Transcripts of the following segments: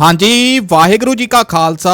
ਹਾਂਜੀ, ਵਾਹਿਗੁਰੂ ਜੀ ਕਾ ਖਾਲਸਾ,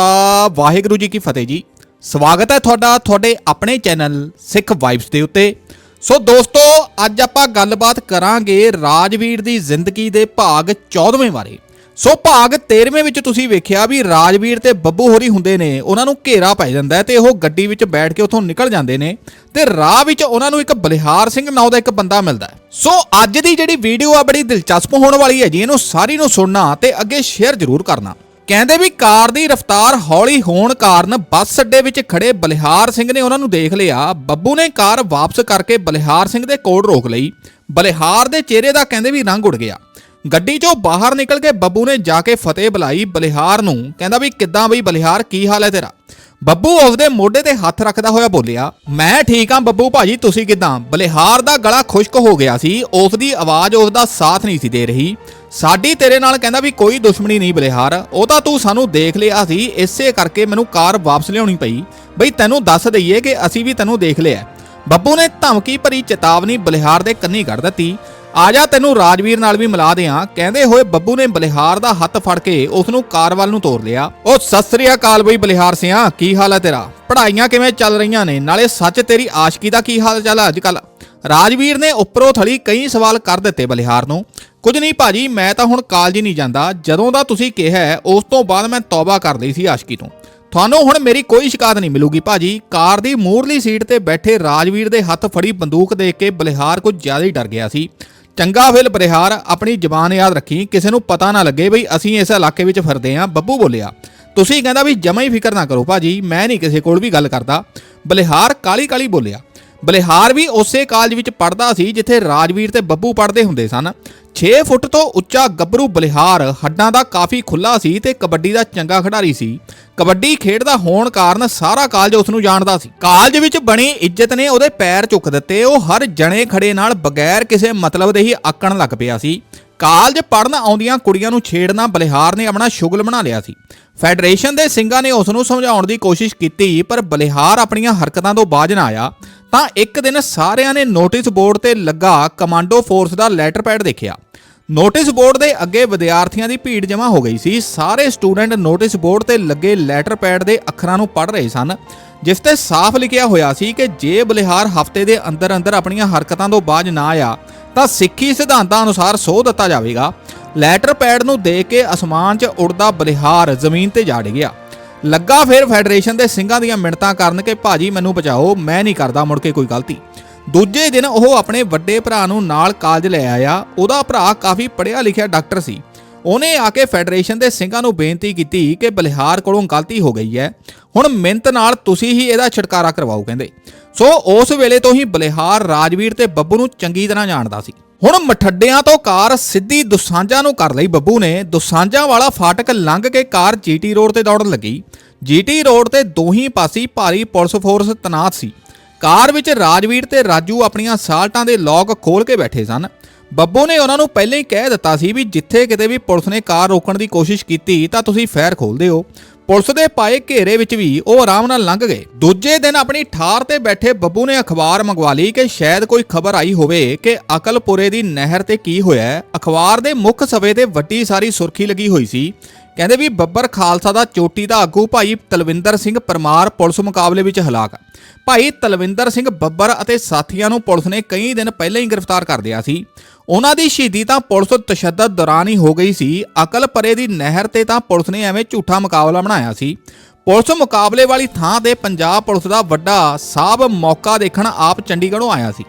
ਵਾਹਿਗੁਰੂ ਜੀ ਕੀ ਫਤਿਹ ਜੀ। ਸਵਾਗਤ ਹੈ ਤੁਹਾਡਾ, ਤੁਹਾਡੇ ਆਪਣੇ ਚੈਨਲ ਸਿੱਖ ਵਾਈਬਸ ਦੇ ਉੱਤੇ। ਸੋ ਦੋਸਤੋ, ਅੱਜ ਆਪਾਂ ਗੱਲਬਾਤ ਕਰਾਂਗੇ ਰਾਜਵੀਰ ਦੀ ਜ਼ਿੰਦਗੀ ਦੇ ਭਾਗ 14ਵੇਂ ਬਾਰੇ। ਸੋ ਭਾਗ 13ਵੇਂ ਵਿੱਚ ਤੁਸੀਂ ਵੇਖਿਆ ਵੀ ਰਾਜਵੀਰ ਤੇ ਬੱਬੂ ਹੋਰੀ ਹੁੰਦੇ ਨੇ, ਉਹਨਾਂ ਨੂੰ ਘੇਰਾ ਪੈ ਜਾਂਦਾ ਹੈ ਤੇ ਉਹ ਗੱਡੀ ਵਿੱਚ ਬੈਠ ਕੇ ਉੱਥੋਂ ਨਿਕਲ ਜਾਂਦੇ ਨੇ ਤੇ ਰਾਹ ਵਿੱਚ ਉਹਨਾਂ ਨੂੰ ਇੱਕ ਬਲਿਹਾਰ ਸਿੰਘ ਨਾਂ ਦਾ ਇੱਕ ਬੰਦਾ ਮਿਲਦਾ ਸੋ ਅੱਜ ਦੀ ਜਿਹੜੀ ਵੀਡੀਓ ਆ ਬੜੀ ਦਿਲਚਸਪ ਹੋਣ ਵਾਲੀ ਹੈ ਜੀ, ਇਹਨੂੰ ਸਾਰੀ ਨੂੰ ਸੁਣਨਾ ਤੇ ਅੱਗੇ ਸ਼ੇਅਰ ਜ਼ਰੂਰ ਕਰਨਾ। ਕਹਿੰਦੇ ਵੀ ਕਾਰ ਦੀ ਰਫ਼ਤਾਰ ਹੌਲੀ ਹੋਣ ਕਾਰਨ ਬੱਸ ਅੱਡੇ ਵਿੱਚ ਖੜੇ ਬਲਿਹਾਰ ਸਿੰਘ ਨੇ ਉਹਨਾਂ ਨੂੰ ਦੇਖ ਲਿਆ। ਬੱਬੂ ਨੇ ਕਾਰ ਵਾਪਸ ਕਰਕੇ ਬਲਿਹਾਰ ਸਿੰਘ ਦੇ ਕੋਲ ਰੋਕ ਲਈ। ਬਲਿਹਾਰ ਦੇ ਚਿਹਰੇ ਦਾ ਕਹਿੰਦੇ ਵੀ ਰੰਗ ਉੱਡ ਗਿਆ। ਗੱਡੀ 'ਚੋਂ ਬਾਹਰ ਨਿਕਲ ਕੇ ਬੱਬੂ ਨੇ ਜਾ ਕੇ ਫਤਿਹ ਬੁਲਾਈ ਬਲਿਹਾਰ ਨੂੰ। ਕਹਿੰਦਾ ਵੀ ਕਿੱਦਾਂ ਬਈ ਬਲਿਹਾਰ, ਕੀ ਹਾਲ ਹੈ ਤੇਰਾ? ਬੱਬੂ ਉਸਦੇ ਮੋਢੇ ਤੇ ਹੱਥ ਰੱਖਦਾ ਹੋਇਆ ਬੋਲਿਆ, ਮੈਂ ਠੀਕ ਹਾਂ ਬੱਬੂ ਭਾਜੀ, ਤੁਸੀਂ ਕਿੱਦਾਂ? ਬਲਿਹਾਰ ਦਾ ਗਲਾ ਖੁਸ਼ਕ ਹੋ ਗਿਆ ਸੀ ਉਸ ਦੀ ਆਵਾਜ਼ ਉਸ ਦਾ ਸਾਥ ਨਹੀਂ ਸੀ ਦੇ ਰਹੀ। ਸਾਡੀ ਤੇਰੇ ਨਾਲ ਕਹਿੰਦਾ ਵੀ ਕੋਈ ਦੁਸ਼ਮਣੀ ਨਹੀਂ ਬਲਿਹਾਰ, ਉਹ ਤਾਂ ਤੂੰ ਸਾਨੂੰ ਦੇਖ ਲਿਆ ਸੀ, ਇਸੇ ਕਰਕੇ ਮੈਨੂੰ ਕਾਰ ਵਾਪਸ ਲਿਆਉਣੀ ਪਈ। ਬਈ ਤੈਨੂੰ ਦੱਸ ਦਈਏ ਕਿ ਅਸੀਂ ਵੀ ਤੈਨੂੰ ਦੇਖ ਲਿਆ ਬੱਬੂ ਨੇ ਧਮਕੀ ਭਰੀ ਚੇਤਾਵਨੀ ਬਲਿਹਾਰ ਦੇ ਕੰਨੀ ਕੱਢ ਦਿੱਤੀ। ਆ ਜਾ, ਤੈਨੂੰ ਰਾਜਵੀਰ ਨਾਲ ਵੀ ਮਿਲਾ ਦਿਆਂ। ਕਹਿੰਦੇ ਹੋਏ ਬੱਬੂ ਨੇ ਬਲਿਹਾਰ ਦਾ ਹੱਥ ਫੜ ਕੇ ਉਸ ਨੂੰ ਕਾਰ ਵੱਲ ਨੂੰ ਤੋਰ ਲਿਆ। ਉਹ, ਸਤਿ ਸ੍ਰੀ ਅਕਾਲ ਬਈ ਬਲਿਹਾਰ ਸਿਆ, ਕੀ ਹਾਲ ਹੈ ਤੇਰਾ? ਪੜ੍ਹਾਈਆਂ ਕਿਵੇਂ ਚੱਲ ਰਹੀਆਂ ਨੇ? ਨਾਲੇ ਸੱਚ ਤੇਰੀ ਆਸ਼ਕੀ ਦਾ ਕੀ ਹਾਲ ਚਾਲ ਹੈ ਅੱਜ ਕੱਲ ਰਾਜਵੀਰ ਨੇ ਉੱਪਰੋਂ ਥਲੀ ਕਈ ਸਵਾਲ ਕਰ ਦਿੱਤੇ ਬਲਿਹਾਰ ਨੂੰ। ਕੁਝ ਨਹੀਂ ਭਾਜੀ, ਮੈਂ ਤਾਂ ਹੁਣ ਕਾਲਜ ਹੀ ਨਹੀਂ ਜਾਂਦਾ। ਜਦੋਂ ਦਾ ਤੁਸੀਂ ਕਿਹਾ ਉਸ ਤੋਂ ਬਾਅਦ ਮੈਂ ਤੌਬਾ ਕਰ ਲਈ ਸੀ ਆਸ਼ਕੀ ਤੋਂ। ਤੁਹਾਨੂੰ ਹੁਣ ਮੇਰੀ ਕੋਈ ਸ਼ਿਕਾਇਤ ਨਹੀਂ ਮਿਲੂਗੀ ਭਾਜੀ। ਕਾਰ ਦੀ ਮੂਰਲੀ ਸੀਟ ਤੇ ਬੈਠੇ ਰਾਜਵੀਰ ਦੇ ਹੱਥ ਫੜੀ ਬੰਦੂਕ ਦੇਖ ਕੇ ਬਲਿਹਾਰ ਕੁਝ ਜ਼ਿਆਦਾ ਹੀ ਡਰ ਗਿਆ ਸੀ। ਚੰਗਾ ਫਿਲ ਬਲਿਹਾਰ ਆਪਣੀ ਜ਼ਬਾਨ ਯਾਦ ਰੱਖੀ, ਕਿਸੇ ਨੂੰ ਪਤਾ ਨਾ ਲੱਗੇ ਬਈ ਅਸੀਂ ਇਸ ਇਲਾਕੇ ਵਿੱਚ ਫਿਰਦੇ ਆਂ ਬੱਬੂ ਬੋਲਿਆ। ਤੁਸੀਂ ਕਹਿੰਦਾ ਵੀ ਜਮਾ ਹੀ ਫਿਕਰ ਨਾ ਕਰੋ ਭਾਜੀ, ਮੈਂ ਨਹੀਂ ਕਿਸੇ ਕੋਲ ਵੀ ਗੱਲ ਕਰਦਾ। ਬਲਿਹਾਰ ਕਾਲੀ ਕਾਲੀ ਬੋਲਿਆ। ਬਲਿਹਾਰ ਵੀ ਉਸੇ ਕਾਲਜ ਵਿੱਚ ਪੜ੍ਹਦਾ ਸੀ ਜਿੱਥੇ ਰਾਜਵੀਰ ਤੇ ਬੱਬੂ ਪੜ੍ਹਦੇ ਹੁੰਦੇ ਸਨ। 6 ਫੁੱਟ ਤੋਂ ਉੱਚਾ ਗੱਭਰੂ ਬਲਿਹਾਰ ਹੱਡਾਂ ਦਾ ਕਾਫੀ ਖੁੱਲਾ ਸੀ ਤੇ ਕਬੱਡੀ ਦਾ ਚੰਗਾ ਖਿਡਾਰੀ ਸੀ। ਕਬੱਡੀ ਖੇਡਦਾ ਹੋਣ ਕਾਰਨ ਸਾਰਾ ਕਾਲਜ ਉਸ ਨੂੰ ਜਾਣਦਾ ਸੀ। ਕਾਲਜ ਵਿੱਚ ਬਣੀ ਇੱਜ਼ਤ ਨੇ ਉਹਦੇ ਪੈਰ ਚੁੱਕ ਦਿੱਤੇ। ਉਹ ਹਰ ਜਣੇ ਖੜੇ ਨਾਲ ਬਗੈਰ ਕਿਸੇ ਮਤਲਬ ਦੇ ਹੀ ਆਕਣ ਲੱਗ ਪਿਆ ਸੀ। ਕਾਲਜ ਪੜਨ ਆਉਂਦੀਆਂ ਕੁੜੀਆਂ ਨੂੰ ਛੇੜਨਾ ਬਲਿਹਾਰ ਨੇ ਆਪਣਾ ਸ਼ੁਗਲ ਬਣਾ ਲਿਆ ਸੀ। ਫੈਡਰੇਸ਼ਨ ਦੇ ਸਿੰਘਾਂ ਨੇ ਉਸ ਨੂੰ ਸਮਝਾਉਣ ਦੀ ਕੋਸ਼ਿਸ਼ ਕੀਤੀ, ਪਰ ਬਲਿਹਾਰ ਆਪਣੀਆਂ ਹਰਕਤਾਂ ਤੋਂ ਬਾਜ ਨਾ ਆਇਆ। ਤਾਂ ਇੱਕ ਦਿਨ ਸਾਰਿਆਂ ਨੇ ਨੋਟਿਸ ਬੋਰਡ ਤੇ ਲੱਗਾ ਕਮਾਂਡੋ ਫੋਰਸ ਦਾ ਲੈਟਰ ਪੈਡ ਦੇਖਿਆ। ਨੋਟਿਸ ਬੋਰਡ ਦੇ ਅੱਗੇ ਵਿਦਿਆਰਥੀਆਂ ਦੀ ਭੀੜ ਜਮ੍ਹਾਂ ਹੋ ਗਈ ਸੀ। ਸਾਰੇ ਸਟੂਡੈਂਟ ਨੋਟਿਸ ਬੋਰਡ ਤੇ ਲੱਗੇ ਲੈਟਰ ਪੈਡ ਦੇ ਅੱਖਰਾਂ ਨੂੰ ਪੜ੍ਹ ਰਹੇ ਸਨ, ਜਿਸ ਤੇ ਸਾਫ਼ ਲਿਖਿਆ ਹੋਇਆ ਸੀ ਕਿ ਜੇ ਬਲਿਹਾਰ ਹਫ਼ਤੇ ਦੇ ਅੰਦਰ ਅੰਦਰ ਆਪਣੀਆਂ ਹਰਕਤਾਂ ਤੋਂ ਬਾਜ ਨਾ ਆਇਆ, ਤਾਂ ਸਿੱਖੀ ਸਿਧਾਂਤਾਂ ਅਨੁਸਾਰ ਸੋਹ ਦਿੱਤਾ ਜਾਵੇਗਾ। ਲੈਟਰ ਪੈਡ ਨੂੰ ਦੇਖ ਕੇ ਅਸਮਾਨ 'ਚ ਉੜਦਾ ਬਲਿਹਾਰ ਜ਼ਮੀਨ ਤੇ ਜਾ ਡਿੱਗਿਆ। ਲੱਗਾ ਫਿਰ ਫੈਡਰੇਸ਼ਨ ਦੇ ਸਿੰਘਾਂ ਦੀਆਂ ਮਿੰਟਾਂ ਕਰਨ ਕਿ ਭਾਜੀ ਮੈਨੂੰ ਬਚਾਓ, ਮੈਂ ਨਹੀਂ ਕਰਦਾ ਮੁੜ ਕੇ ਕੋਈ ਗਲਤੀ। ਦੂਜੇ ਦਿਨ ਉਹ ਆਪਣੇ ਵੱਡੇ ਭਰਾ ਨੂੰ ਨਾਲ ਕਾਲਜ ਲੈ ਆਇਆ, ਉਹਦਾ ਭਰਾ ਕਾਫੀ ਪੜ੍ਹਿਆ ਲਿਖਿਆ ਡਾਕਟਰ ਸੀ। ਉਹਨੇ ਆ ਕੇ ਫੈਡਰੇਸ਼ਨ ਦੇ ਸਿੰਘਾਂ ਨੂੰ ਬੇਨਤੀ ਕੀਤੀ ਕਿ ਬਲਿਹਾਰ ਕੋਲੋਂ ਗਲਤੀ ਹੋ ਗਈ ਹੈ। ਹੁਣ ਮਿਹਨਤ ਨਾਲ ਤੁਸੀਂ ਹੀ ਇਹਦਾ ਛੁਟਕਾਰਾ ਕਰਵਾਓ ਕਹਿੰਦੇ। ਸੋ ਉਸ ਵੇਲੇ ਤੋਂ ਹੀ ਬਲਿਹਾਰ ਰਾਜਵੀਰ ਤੇ ਬੱਬੂ ਨੂੰ ਚੰਗੀ ਤਰ੍ਹਾਂ ਜਾਣਦਾ ਸੀ। ਹੁਣ ਮਠੱਡਿਆਂ ਤੋਂ ਕਾਰ ਸਿੱਧੀ ਦੁਸਾਂਝਾਂ ਨੂੰ ਕਰ ਲਈ ਬੱਬੂ ਨੇ। ਦੁਸਾਂਝਾਂ ਵਾਲਾ ਫਾਟਕ ਲੰਘ ਕੇ ਕਾਰ ਜੀਟੀ ਰੋਡ ਤੇ ਦੌੜਨ ਲੱਗੀ। ਜੀਟੀ ਰੋਡ ਤੇ ਦੋਹੀਂ ਪਾਸੇ ਭਾਰੀ ਪੁਲਿਸ ਫੋਰਸ ਤਨਾਤ ਸੀ। ਕਾਰ ਵਿੱਚ ਰਾਜਵੀਰ ਤੇ ਰਾਜੂ ਆਪਣੀਆਂ ਸਾਲਟਾਂ ਦੇ ਲੋਕ ਖੋਲ ਕੇ ਬੈਠੇ ਸਨ। ਬੱਬੂ ਨੇ ਉਹਨਾਂ ਨੂੰ ਪਹਿਲਾਂ ਹੀ ਕਹਿ ਦਿੱਤਾ ਸੀ ਵੀ ਜਿੱਥੇ ਕਿਤੇ ਵੀ ਪੁਲਿਸ ਨੇ ਕਾਰ ਰੋਕਣ ਦੀ ਕੋਸ਼ਿਸ਼ ਕੀਤੀ ਤਾਂ ਤੁਸੀਂ ਫੈਰ ਖੋਲਦੇ ਹੋ ਪੁਲਿਸ ਦੇ ਪਾਏ ਘੇਰੇ ਵਿੱਚ ਵੀ ਉਹ ਆਰਾਮ ਨਾਲ ਲੰਘ ਗਏ। ਦੂਜੇ ਦਿਨ ਆਪਣੀ ਠਾਰ ਤੇ ਬੈਠੇ ਬੱਬੂ ਨੇ ਅਖਬਾਰ ਮੰਗਵਾ ਲਈ ਕਿ ਸ਼ਾਇਦ ਕੋਈ ਖਬਰ ਆਈ ਹੋਵੇ ਕਿ ਅਕਲਪੁਰੇ ਦੀ ਨਹਿਰ ਤੇ ਕੀ ਹੋਇਆ। ਅਖਬਾਰ ਦੇ ਮੁੱਖ ਸਵੇ ਤੇ ਵੱਡੀ ਸਾਰੀ ਸੁਰਖੀ ਲੱਗੀ ਹੋਈ ਸੀ। ਕਹਿੰਦੇ ਵੀ ਬੱਬਰ ਖਾਲਸਾ ਦਾ ਚੋਟੀ ਦਾ ਆਗੂ ਭਾਈ ਤਲਵਿੰਦਰ ਸਿੰਘ ਪਰਮਾਰ ਪੁਲਿਸ ਮੁਕਾਬਲੇ ਵਿੱਚ ਹਲਾਕ। ਭਾਈ ਤਲਵਿੰਦਰ ਸਿੰਘ ਬੱਬਰ ਅਤੇ ਸਾਥੀਆਂ ਨੂੰ ਪੁਲਿਸ ਨੇ ਕਈ ਦਿਨ ਪਹਿਲਾਂ ਹੀ ਗ੍ਰਿਫਤਾਰ ਕਰ ਲਿਆ ਸੀ। ਉਹਨਾਂ ਦੀ ਸ਼ਹੀਦੀ ਤਾਂ ਪੁਲਿਸ ਤਸ਼ੱਦਦ ਦੌਰਾਨ ਹੀ ਹੋ ਗਈ ਸੀ। ਅਕਲ ਪਰੇ ਦੀ ਨਹਿਰ ਤੇ ਤਾਂ ਪੁਲਿਸ ਨੇ ਐਵੇਂ ਝੂਠਾ ਮੁਕਾਬਲਾ ਬਣਾਇਆ ਸੀ। ਪੁਲਿਸ ਮੁਕਾਬਲੇ ਵਾਲੀ ਥਾਂ ਤੇ ਪੰਜਾਬ ਪੁਲਿਸ ਦਾ ਵੱਡਾ ਸਾਬ ਮੌਕਾ ਦੇਖਣ ਆਪ ਚੰਡੀਗੜ੍ਹੋਂ ਆਇਆ ਸੀ।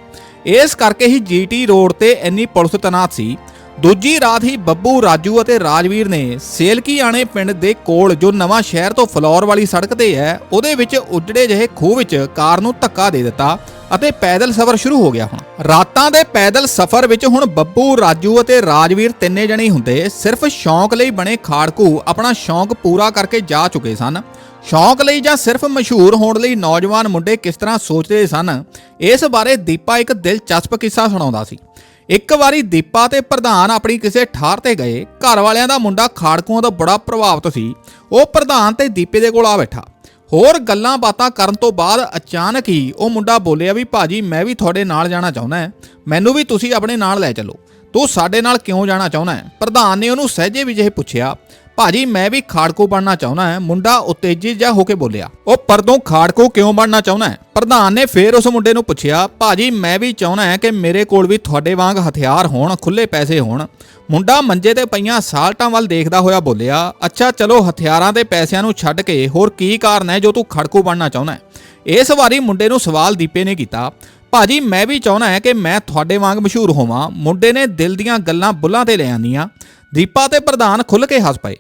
ਇਸ ਕਰਕੇ ਹੀ ਜੀਟੀ ਰੋਡ ਤੇ ਇੰਨੀ ਪੁਲਿਸ ਤਨਾਤ ਸੀ। ਦੂਜੀ ਰਾਤ ਹੀ ਬੱਬੂ, ਰਾਜੂ ਅਤੇ ਰਾਜਵੀਰ ਨੇ ਸੇਲਕੀਆਣੇ ਪਿੰਡ ਦੇ ਕੋਲ ਜੋ ਨਵਾਂ ਸ਼ਹਿਰ ਤੋਂ ਫਲੌਰ ਵਾਲੀ ਸੜਕ ਤੇ ਹੈ, ਉਹਦੇ ਵਿੱਚ ਉੱਜੜੇ ਜਿਹੇ ਖੂਹ ਵਿੱਚ ਕਾਰ ਨੂੰ ਧੱਕਾ ਦੇ ਦਿੱਤਾ ਅਤੇ ਪੈਦਲ ਸਫ਼ਰ ਸ਼ੁਰੂ ਹੋ ਗਿਆ ਹੁਣ। ਰਾਤਾਂ ਦੇ ਪੈਦਲ ਸਫ਼ਰ ਵਿੱਚ ਹੁਣ ਬੱਬੂ, ਰਾਜੂ ਅਤੇ ਰਾਜਵੀਰ ਤਿੰਨੇ ਜਣੇ ਹੁੰਦੇ ਸਿਰਫ ਸ਼ੌਂਕ ਲਈ ਬਣੇ ਖਾੜਕੂ ਆਪਣਾ ਸ਼ੌਂਕ ਪੂਰਾ ਕਰਕੇ ਜਾ ਚੁੱਕੇ ਸਨ। ਸ਼ੌਂਕ ਲਈ ਜਾਂ ਸਿਰਫ ਮਸ਼ਹੂਰ ਹੋਣ ਲਈ ਨੌਜਵਾਨ ਮੁੰਡੇ ਕਿਸ ਤਰ੍ਹਾਂ ਸੋਚਦੇ ਸਨ, ਇਸ ਬਾਰੇ ਦੀਪਾ ਇੱਕ ਦਿਲਚਸਪ ਕਿੱਸਾ ਸੁਣਾਉਂਦਾ ਸੀ। ਇੱਕ ਵਾਰੀ ਦੀਪਾ ਤੇ ਪ੍ਰਧਾਨ ਆਪਣੀ ਕਿਸੇ ਠਾਰ ਤੇ ਗਏ, ਘਰ ਵਾਲਿਆਂ ਦਾ ਮੁੰਡਾ ਖਾੜਕੂਆਂ ਤੋਂ ਬੜਾ ਪ੍ਰਭਾਵਿਤ ਸੀ। ਉਹ ਪ੍ਰਧਾਨ ਤੇ ਦੀਪੇ ਦੇ ਕੋਲ ਆ ਬੈਠਾ। ਹੋਰ ਗੱਲਾਂ ਬਾਤਾਂ ਕਰਨ ਤੋਂ ਬਾਅਦ ਅਚਾਨਕ ਹੀ ਉਹ ਮੁੰਡਾ ਬੋਲਿਆ ਵੀ, ਭਾਜੀ, ਮੈਂ ਵੀ ਤੁਹਾਡੇ ਨਾਲ ਜਾਣਾ ਚਾਹੁੰਦਾ ਹਾਂ। ਮੈਨੂੰ ਵੀ ਤੁਸੀਂ ਆਪਣੇ ਨਾਲ ਲੈ ਚੱਲੋ। ਤੂੰ ਸਾਡੇ ਨਾਲ ਕਿਉਂ ਜਾਣਾ ਚਾਹੁੰਦਾ ਹੈ? ਪ੍ਰਧਾਨ ਨੇ ਉਹਨੂੰ ਸਹਿਜੇ ਵੀ ਪੁੱਛਿਆ ਭਾਜੀ, ਮੈਂ ਵੀ ਖਾੜਕੂ ਬਣਨਾ ਚਾਹੁੰਦਾ ਹਾਂ। ਮੁੰਡਾ ਉਤੇਜਿਤ ਜਿਹਾ ਹੋ ਕੇ ਬੋਲਿਆ, ਉਹ ਪਰਦੋਂ ਖਾੜਕੂ ਕਿਉਂ ਬਣਨਾ ਚਾਹੁੰਦਾ ਹੈ? ਪ੍ਰਧਾਨ ਨੇ ਫੇਰ ਉਸ ਮੁੰਡੇ ਨੂੰ ਪੁੱਛਿਆ, ਭਾਜੀ, ਮੈਂ ਵੀ ਚਾਹੁੰਦਾ ਹਾਂ ਕਿ ਮੇਰੇ ਕੋਲ ਵੀ ਤੁਹਾਡੇ ਵਾਂਗ ਹਥਿਆਰ ਹੋਣ ਖੁੱਲੇ ਪੈਸੇ ਹੋਣ। ਮੁੰਡਾ ਮੰਜੇ ਤੇ ਪਈਆਂ ਸਾਲਟਾਂ ਵੱਲ ਦੇਖਦਾ ਹੋਇਆ ਬੋਲਿਆ, ਅੱਛਾ, ਚਲੋ, ਹਥਿਆਰਾਂ ਤੇ ਪੈਸਿਆਂ ਨੂੰ ਛੱਡ ਕੇ, ਹੋਰ ਕੀ ਕਾਰਨ ਹੈ ਜੋ ਤੂੰ ਖੜਕੂ ਬਣਨਾ ਚਾਹੁੰਦਾ ਹੈ? ਇਸ ਵਾਰੀ ਮੁੰਡੇ ਨੂੰ ਸਵਾਲ ਦੀਪੇ ਨੇ ਕੀਤਾ, ਭਾਜੀ, ਮੈਂ ਵੀ ਚਾਹੁੰਦਾ ਹਾਂ ਕਿ ਮੈਂ ਤੁਹਾਡੇ ਵਾਂਗ ਮਸ਼ਹੂਰ ਹੋਵਾਂ। ਮੁੰਡੇ ਨੇ ਦਿਲ ਦੀਆਂ ਗੱਲਾਂ ਬੁੱਲਾਂ ਤੇ ਲੈ ਆਂਦੀਆਂ ਦੀਪਾ ਤੇ ਪ੍ਰਧਾਨ ਖੁੱਲ ਕੇ ਹੱਸ ਪਏ।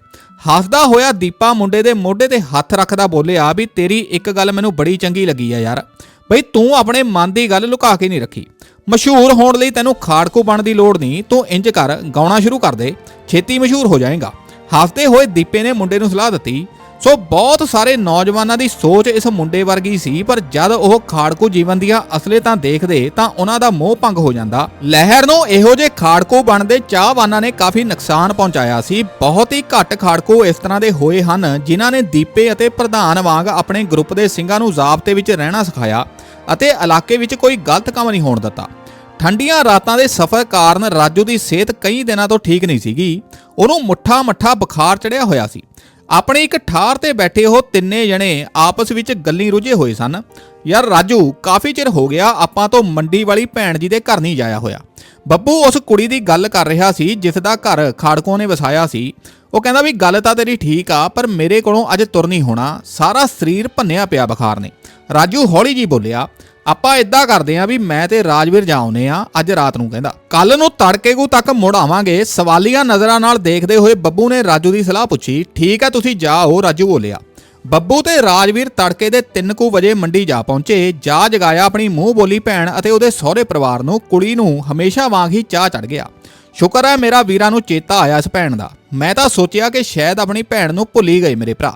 ਹੱਸਦਾ ਹੋਇਆ ਦੀਪਾ ਮੁੰਡੇ ਦੇ ਮੋਢੇ ਤੇ ਹੱਥ ਰੱਖਦਾ ਬੋਲਿਆ ਵੀ ਤੇਰੀ ਇੱਕ ਗੱਲ ਮੈਨੂੰ ਬੜੀ ਚੰਗੀ ਲੱਗੀ ਆ ਯਾਰ। ਬਈ ਤੂੰ ਆਪਣੇ ਮਨ ਦੀ ਗੱਲ ਲੁਕਾ ਕੇ ਨਹੀਂ ਰੱਖੀ। ਮਸ਼ਹੂਰ ਹੋਣ ਲਈ ਤੈਨੂੰ ਖਾੜਕੂ ਬਣ ਦੀ ਲੋੜ ਨਹੀਂ। ਤੂੰ ਇੰਜ ਕਰ, ਗਾਉਣਾ ਸ਼ੁਰੂ ਕਰ ਦੇ। ਛੇਤੀ ਮਸ਼ਹੂਰ ਹੋ ਜਾਏਗਾ। ਹੱਸਦੇ ਹੋਏ ਦੀਪੇ ਨੇ ਮੁੰਡੇ ਨੂੰ ਸਲਾਹ ਦਿੱਤੀ ਸੋ ਬਹੁਤ ਸਾਰੇ ਨੌਜਵਾਨਾਂ ਦੀ ਸੋਚ ਇਸ ਮੁੰਡੇ ਵਰਗੀ ਸੀ, ਪਰ ਜਦ ਉਹ ਖਾੜਕੂ ਜੀਵਨ ਦੀਆਂ ਅਸਲੀਅਤਾਂ ਦੇਖਦੇ, ਤਾਂ ਉਹਨਾਂ ਦਾ ਮੋਹ ਭੰਗ ਹੋ ਜਾਂਦਾ। ਲਹਿਰ ਨੂੰ ਇਹੋ ਜਿਹੇ ਖਾੜਕੂ ਬਣਦੇ ਚਾਹਵਾਨਾਂ ਨੇ ਕਾਫੀ ਨੁਕਸਾਨ ਪਹੁੰਚਾਇਆ ਸੀ। ਬਹੁਤ ਹੀ ਘੱਟ ਖਾੜਕੂ ਇਸ ਤਰ੍ਹਾਂ ਦੇ ਹੋਏ ਹਨ, ਜਿਨ੍ਹਾਂ ਨੇ ਦੀਪੇ ਅਤੇ ਪ੍ਰਧਾਨ ਵਾਂਗ ਆਪਣੇ ਗਰੁੱਪ ਦੇ ਸਿੰਘਾਂ ਨੂੰ ਜ਼ਾਬਤੇ ਵਿੱਚ ਰਹਿਣਾ ਸਿਖਾਇਆ ਅਤੇ ਇਲਾਕੇ ਵਿੱਚ ਕੋਈ ਗਲਤ ਕੰਮ ਨਹੀਂ ਹੋਣ ਦਿੱਤਾ। ਠੰਡੀਆਂ ਰਾਤਾਂ ਦੇ ਸਫ਼ਰ ਕਾਰਨ ਰਾਜੂ ਦੀ ਸਿਹਤ ਕਈ ਦਿਨਾਂ ਤੋਂ ਠੀਕ ਨਹੀਂ ਸੀਗੀ। ਉਹਨੂੰ ਮੁੱਠਾ ਮੱਠਾ ਬੁਖਾਰ ਚੜਿਆ ਹੋਇਆ ਸੀ। ਆਪਣੇ ਇੱਕ ਠਾਰ ਤੇ ਬੈਠੇ ਉਹ ਤਿੰਨੇ ਜਣੇ ਆਪਸ ਵਿੱਚ ਗੱਲੀ ਰੁਝੇ ਹੋਏ ਸਨ। ਯਾਰ ਰਾਜੂ, ਕਾਫੀ ਚਿਰ ਹੋ ਗਿਆ ਆਪਾਂ ਤੋਂ ਮੰਡੀ ਵਾਲੀ ਭੈਣ ਜੀ ਦੇ ਘਰ ਨਹੀਂ ਜਾਇਆ ਹੋਇਆ। ਬੱਬੂ ਉਸ ਕੁੜੀ ਦੀ ਗੱਲ ਕਰ ਰਿਹਾ ਸੀ ਜਿਸ ਦਾ ਘਰ ਖਾੜਕੋਂ ਨੇ ਵਸਾਇਆ ਸੀ। ਉਹ ਕਹਿੰਦਾ ਵੀ ਗੱਲ ਤਾਂ ਤੇਰੀ ਠੀਕ ਆ, ਪਰ ਮੇਰੇ ਕੋਲੋਂ ਅੱਜ ਤੁਰ ਨਹੀਂ ਹੋਣਾ। ਸਾਰਾ ਸਰੀਰ ਭੰਨਿਆ ਪਿਆ ਬੁਖਾਰ ਨੇ। ਰਾਜੂ ਹੌਲੀ ਜੀ ਬੋਲਿਆ ਆਪਾਂ ਇਦਾਂ ਕਰਦੇ ਆਂ ਵੀ ਮੈਂ ਤੇ ਰਾਜਵੀਰ ਜਾਉਨੇ ਆ ਅੱਜ ਰਾਤ ਨੂੰ ਕਹਿੰਦਾ। ਕੱਲ ਨੂੰ ਤੜਕੇ ਕੂ ਤੱਕ ਮੁੜ ਆਵਾਂਗੇ। ਸਵਾਲੀਆਂ ਨਜ਼ਰਾਂ ਨਾਲ ਦੇਖਦੇ ਹੋਏ ਬੱਬੂ ਨੇ ਰਾਜੂ ਦੀ ਸਲਾਹ ਪੁੱਛੀ। ਠੀਕ ਹੈ ਤੁਸੀਂ ਜਾਓ ਰਾਜੂ ਬੋਲਿਆ। ਬੱਬੂ ਤੇ ਰਾਜਵੀਰ ਤੜਕੇ ਦੇ 3 ਕੁ ਵਜੇ ਮੰਡੀ ਜਾ ਪਹੁੰਚੇ। ਜਾ ਜਗਾਇਆ ਆਪਣੀ ਮੂੰਹ ਬੋਲੀ ਭੈਣ ਅਤੇ ਉਹਦੇ ਸਹੁਰੇ ਪਰਿਵਾਰ ਨੂੰ। ਕੁੜੀ ਨੂੰ ਹਮੇਸ਼ਾ ਵਾਂਗ ਹੀ ਚਾਹ ਚੜ ਗਿਆ। ਸ਼ੁਕਰ ਹੈ ਮੇਰਾ ਵੀਰਾਂ ਨੂੰ ਚੇਤਾ ਆਇਆ ਇਸ ਭੈਣ ਦਾ। ਮੈਂ ਤਾਂ ਸੋਚਿਆ ਕਿ ਸ਼ਾਇਦ ਆਪਣੀ ਭੈਣ ਨੂੰ ਭੁੱਲ ਹੀ ਗਏ ਮੇਰੇ ਭਰਾ।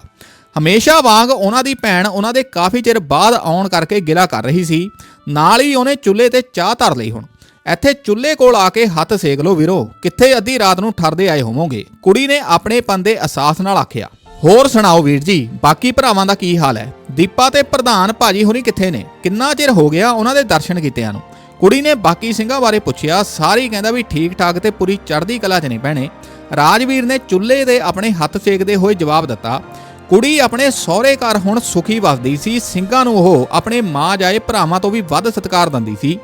ਹਮੇਸ਼ਾ ਵਾਂਗ ਉਹਨਾਂ ਦੀ ਭੈਣ ਉਹਨਾਂ ਦੇ ਕਾਫੀ ਚਿਰ ਬਾਅਦ ਆਉਣ ਕਰਕੇ ਗਿਲਾ ਕਰ ਰਹੀ ਸੀ। ਨਾਲ ਹੀ ਉਹਨੇ ਚੁੱਲ੍ਹੇ ਤੇ ਚਾਹ ਧਰ ਲਈ ਹੁਣ। ਇੱਥੇ ਚੁੱਲ੍ਹੇ ਕੋਲ ਆ ਕੇ ਹੱਥ ਸੇਕ ਲਓ ਵੀਰੋ, ਕਿੱਥੇ ਅੱਧੀ ਰਾਤ ਨੂੰ ਠਰਦੇ ਆਏ ਹੋਵੋਗੇ? ਕੁੜੀ ਨੇ ਆਪਣੇ ਪਨ ਦੇ ਅਹਿਸਾਸ ਨਾਲ ਆਖਿਆ, ਹੋਰ ਸੁਣਾਓ ਵੀਰ ਜੀ, ਬਾਕੀ ਭਰਾਵਾਂ ਦਾ ਕੀ ਹਾਲ ਹੈ? ਦੀਪਾ ਤੇ ਪ੍ਰਧਾਨ ਭਾਜੀ ਹੁਣੀ ਕਿੱਥੇ ਨੇ? ਕਿੰਨਾ ਚਿਰ ਹੋ ਗਿਆ ਉਹਨਾਂ ਦੇ ਦਰਸ਼ਨ ਕੀਤਿਆਂ ਨੂੰ? ਕੁੜੀ ਨੇ ਬਾਕੀ ਸਿੰਘਾਂ ਬਾਰੇ ਪੁੱਛਿਆ, ਸਾਰੀ ਕਹਿੰਦਾ ਵੀ ਠੀਕ ਠਾਕ ਤੇ ਪੂਰੀ ਚੜ੍ਹਦੀ ਕਲਾ 'ਚ ਨੇ ਭੈਣੇ। ਰਾਜਵੀਰ ਨੇ ਚੁੱਲ੍ਹੇ ਦੇ ਆਪਣੇ ਹੱਥ ਸੇਕਦੇ ਹੋਏ ਜਵਾਬ ਦਿੱਤਾ ਕੁੜੀ ਆਪਣੇ ਸਹੁਰੇ ਘਰ ਹੁਣ ਸੁਖੀ ਵਸਦੀ ਸੀ। ਸਿੰਘਾਂ ਨੂੰ ਉਹ ਆਪਣੇ ਮਾਂ ਜਾਏ ਭਰਾਵਾਂ ਤੋਂ ਵੀ ਵੱਧ ਸਤਿਕਾਰ ਦਿੰਦੀ ਸੀ।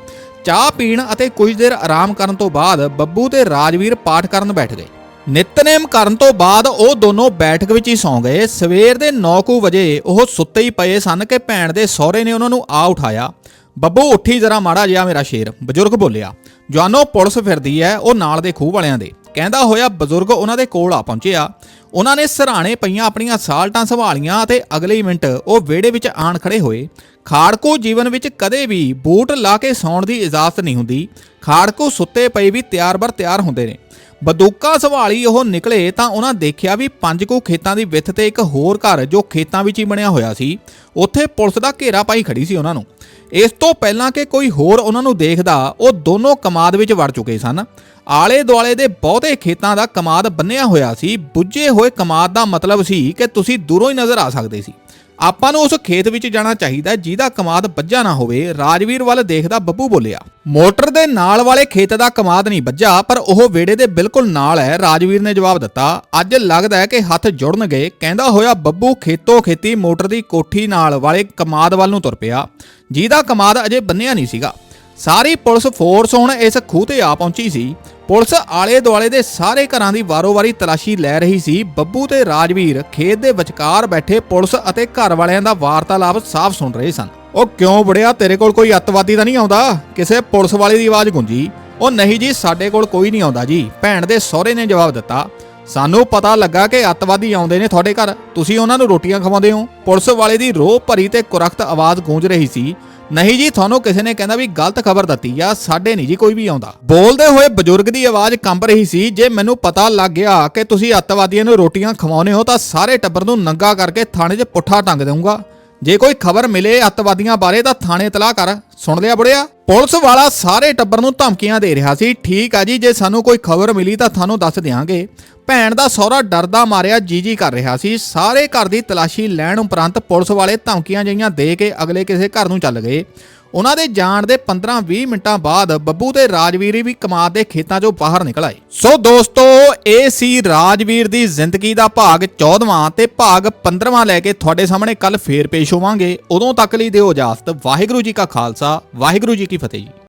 ਚਾਹ ਪੀਣ ਅਤੇ ਕੁਝ ਦੇਰ ਆਰਾਮ ਕਰਨ ਤੋਂ ਬਾਅਦ ਬੱਬੂ ਤੇ ਰਾਜਵੀਰ ਪਾਠ ਕਰਨ ਬੈਠ ਗਏ। ਨਿਤਨੇਮ ਕਰਨ ਤੋਂ ਬਾਅਦ ਉਹ ਦੋਨੋਂ ਬੈਠਕ ਵਿੱਚ ਹੀ ਸੌਂ ਗਏ। ਸਵੇਰ ਦੇ 9:00 ਵਜੇ ਉਹ ਸੁੱਤੇ ਹੀ ਪਏ ਸਨ ਕਿ ਭੈਣ ਦੇ ਸਹੁਰੇ ਨੇ ਉਹਨਾਂ ਨੂੰ ਆ ਉਠਾਇਆ। ਬੱਬੂ ਉੱਠੀ, ਜਰਾ ਮਾੜਾ ਜਿਹਾ ਮੇਰਾ ਸ਼ੇਰ। ਬਜ਼ੁਰਗ ਬੋਲਿਆ, ਜਵਾਨੋ, ਪੁਲਿਸ ਫਿਰਦੀ ਐ ਉਹ ਨਾਲ ਦੇ ਖੂਹ ਵਾਲਿਆਂ ਦੇ। ਕਹਿੰਦਾ ਹੋਇਆ ਬਜ਼ੁਰਗ ਉਹਨਾਂ ਦੇ ਕੋਲ ਆ ਪਹੁੰਚਿਆ। ਉਹਨਾਂ ਨੇ ਸਰਾਣੇ ਪਈਆਂ ਆਪਣੀਆਂ ਸਾਲਟਾਂ ਸੰਭਾਲੀਆਂ ਅਤੇ ਅਗਲੇ ਮਿੰਟ ਉਹ ਵਿਹੜੇ ਵਿੱਚ ਆਣ ਖੜੇ ਹੋਏ। ਖਾੜਕੂ ਜੀਵਨ ਵਿੱਚ ਕਦੇ ਵੀ ਬੂਟ ਲਾ ਕੇ ਸੌਣ ਦੀ ਇਜਾਜ਼ਤ ਨਹੀਂ ਹੁੰਦੀ। ਖਾੜਕੂ ਸੁੱਤੇ ਪਏ ਵੀ ਤਿਆਰ-ਬਰ ਤਿਆਰ ਹੁੰਦੇ ਨੇ। ਬੰਦੂਕਾਂ ਸੰਭਾਲੀ ਉਹ ਨਿਕਲੇ ਤਾਂ ਉਹਨਾਂ ਦੇਖਿਆ ਵੀ ਪੰਜ ਕੁ ਖੇਤਾਂ ਦੀ ਵਿੱਥ ਤੇ ਇੱਕ ਹੋਰ ਘਰ ਜੋ ਖੇਤਾਂ ਵਿੱਚ ਹੀ ਬਣਿਆ ਹੋਇਆ ਸੀ। ਉੱਥੇ ਪੁਲਿਸ ਦਾ ਘੇਰਾ ਪਾਈ ਖੜੀ ਸੀ ਉਹਨਾਂ ਨੂੰ। ਇਸ ਤੋਂ ਪਹਿਲਾਂ ਕਿ ਕੋਈ ਹੋਰ ਉਹਨਾਂ ਨੂੰ ਦੇਖਦਾ, ਉਹ ਦੋਨੋਂ ਕਮਾਦ ਵਿੱਚ ਵੜ ਚੁੱਕੇ ਸਨ। ਆਲੇ ਦੁਆਲੇ ਦੇ ਬਹੁਤੇ ਖੇਤਾਂ ਦਾ ਕਮਾਦ ਬੰਨਿਆ ਹੋਇਆ ਸੀ। ਬੁੱਝੇ ਹੋਏ ਕਮਾਦ ਦਾ ਮਤਲਬ ਸੀ ਕਿ ਤੁਸੀਂ ਦੂਰੋਂ ਹੀ ਨਜ਼ਰ ਆ ਸਕਦੇ ਸੀ। ਆਪਾਂ ਨੂੰ ਉਸ ਖੇਤ ਵਿੱਚ ਜਾਣਾ ਚਾਹੀਦਾ, ਜਿਹਦਾ ਕਮਾਦ ਵੱਜਾ ਨਾ ਹੋਵੇ, ਰਾਜਵੀਰ ਵੱਲ ਦੇਖਦਾ ਬੱਬੂ ਬੋਲਿਆ। ਮੋਟਰ ਦੇ ਨਾਲ ਵਾਲੇ ਖੇਤ ਦਾ ਕਮਾਦ ਨਹੀਂ ਵੱਜਾ ਪਰ ਉਹ ਵਿਹੜੇ ਦੇ ਬਿਲਕੁਲ ਨਾਲ ਹੈ, ਰਾਜਵੀਰ ਨੇ ਜਵਾਬ ਦਿੱਤਾ। ਅੱਜ ਲੱਗਦਾ ਹੈ ਕਿ ਹੱਥ ਜੁੜਨਗੇ ਕਹਿੰਦਾ ਹੋਇਆ ਬੱਬੂ ਖੇਤੋਂ ਖੇਤੀ ਮੋਟਰ ਦੀ ਕੋਠੀ ਨਾਲ ਵਾਲੇ ਕਮਾਦ ਵੱਲ ਨੂੰ ਤੁਰ ਪਿਆ। ਜਿਹਦਾ ਕਮਾਦ ਅਜੇ ਬੰਨਿਆ ਨਹੀਂ ਸੀਗਾ। ਸਾਰੀ ਪੁਲਿਸ ਫੋਰਸ ਹੁਣ ਇਸ ਖੂਹ ਤੇ ਆ ਪਹੁੰਚੀ ਸੀ। ਪੁਲਿਸ ਆਲੇ ਦੁਆਲੇ ਦੇ ਸਾਰੇ ਘਰਾਂ ਦੀ ਵਾਰੋ-ਵਾਰੀ ਤਲਾਸ਼ੀ ਲੈ ਰਹੀ ਸੀ। ਬੱਬੂ ਤੇ ਰਾਜਵੀਰ ਖੇਤ ਦੇ ਵਿਚਕਾਰ ਬੈਠੇ ਪੁਲਿਸ ਅਤੇ ਘਰ ਵਾਲਿਆਂ ਦਾ ਵਾਰਤਾਲਾਪ ਸਾਫ਼ ਸੁਣ ਰਹੇ ਸਨ। ਉਹ ਕਿਉਂ ਬੜਿਆ, ਤੇਰੇ ਕੋਲ ਕੋਈ ਅੱਤਵਾਦੀ ਤਾਂ ਨਹੀਂ ਆਉਂਦਾ? ਕਿਸੇ ਪੁਲਿਸ ਵਾਲੇ ਦੀ ਆਵਾਜ਼ ਗੂੰਜੀ। ਉਹ, ਨਹੀਂ ਜੀ, ਸਾਡੇ ਕੋਲ ਕੋਈ ਨਹੀਂ ਆਉਂਦਾ ਜੀ। ਭੈਣ ਦੇ ਸਹੁਰੇ ਨੇ ਜਵਾਬ ਦਿੱਤਾ। ਸਾਨੂੰ ਪਤਾ ਲੱਗਾ ਕਿ ਅੱਤਵਾਦੀ ਆਉਂਦੇ ਨੇ ਤੁਹਾਡੇ ਘਰ। ਤੁਸੀਂ ਉਹਨਾਂ ਨੂੰ ਰੋਟੀਆਂ ਖਵਾਉਂਦੇ ਹੋ। ਪੁਲਿਸ ਵਾਲੇ ਦੀ ਰੋਹ ਭਰੀ ਤੇ ਕੁਰਖਤ ਆਵਾਜ਼ ਗੂੰਜ ਰਹੀ ਸੀ। ਨਹੀਂ ਜੀ, ਤੁਹਾਨੂੰ ਕਿਸੇ ਨੇ ਕਹਿੰਦਾ ਵੀ ਗਲਤ ਖਬਰ ਦਿੱਤੀ ਆ, ਸਾਡੇ ਨਹੀਂ ਜੀ ਕੋਈ ਵੀ ਆਉਂਦਾ। ਬੋਲਦੇ ਹੋਏ ਬਜ਼ੁਰਗ ਦੀ ਆਵਾਜ਼ ਕੰਬ ਰਹੀ ਸੀ। ਜੇ ਮੈਨੂੰ ਪਤਾ ਲੱਗ ਗਿਆ ਕਿ ਤੁਸੀਂ ਅੱਤਵਾਦੀਆਂ ਨੂੰ ਰੋਟੀਆਂ ਖਵਾਉਨੇ ਹੋ, ਤਾਂ ਸਾਰੇ ਟੱਬਰ ਨੂੰ ਨੰਗਾ ਕਰਕੇ ਥਾਣੇ 'ਚ ਪੁੱਠਾ ਟੰਗ ਦੇਵਾਂਗਾ ਜੇ ਕੋਈ ਖਬਰ ਮਿਲੇ ਅੱਤਵਾਦੀਆਂ ਬਾਰੇ ਤਾਂ ਥਾਣੇ ਤਲਾਹ ਕਰ। ਸੁਣ ਲਿਆ ਬੁੜਿਆ। ਪੁਲਿਸ ਵਾਲਾ ਸਾਰੇ ਟੱਬਰ ਨੂੰ ਧਮਕੀਆਂ ਦੇ ਰਿਹਾ ਸੀ। ਠੀਕ ਆ ਜੀ, ਜੇ ਸਾਨੂੰ ਕੋਈ ਖਬਰ ਮਿਲੀ ਤਾਂ ਤੁਹਾਨੂੰ ਦੱਸ ਦਿਆਂਗੇ। ਭੈਣ ਦਾ ਸਹੁਰਾ ਡਰਦਾ ਮਾਰਿਆ ਜੀ ਜੀ ਕਰ ਰਿਹਾ ਸੀ। ਸਾਰੇ ਘਰ ਦੀ ਤਲਾਸ਼ੀ ਲੈਣ ਉਪਰੰਤ ਪੁਲਿਸ ਵਾਲੇ ਧਮਕੀਆਂ ਜਈਆਂ ਦੇ ਕੇ ਅਗਲੇ ਕਿਸੇ ਘਰ ਨੂੰ ਚੱਲ ਗਏ। ਉਹਨਾਂ ਦੇ ਜਾਣ ਦੇ 15-20 ਮਿੰਟਾਂ ਬਾਅਦ ਬੱਬੂ ਤੇ ਰਾਜਵੀਰ ਵੀ ਕਮਾਦ ਦੇ ਖੇਤਾਂ 'ਚੋਂ ਬਾਹਰ ਨਿਕਲ ਆਏ। ਸੋ ਦੋਸਤੋ, ਇਹ ਸੀ ਰਾਜਵੀਰ ਦੀ ਜ਼ਿੰਦਗੀ ਦਾ ਭਾਗ 14ਵਾਂ ਤੇ ਭਾਗ 15ਵਾਂ ਲੈ ਕੇ ਤੁਹਾਡੇ ਸਾਹਮਣੇ ਕੱਲ ਫੇਰ ਪੇਸ਼ ਹੋਵਾਂਗੇ। ਉਦੋਂ ਤੱਕ ਲਈ ਦਿਓ ਇਜਾਜ਼ਤ। ਵਾਹਿਗੁਰੂ ਜੀ ਕਾ ਖਾਲਸਾ, ਵਾਹਿਗੁਰੂ ਜੀ ਕੀ ਫਤਿਹ ਜੀ।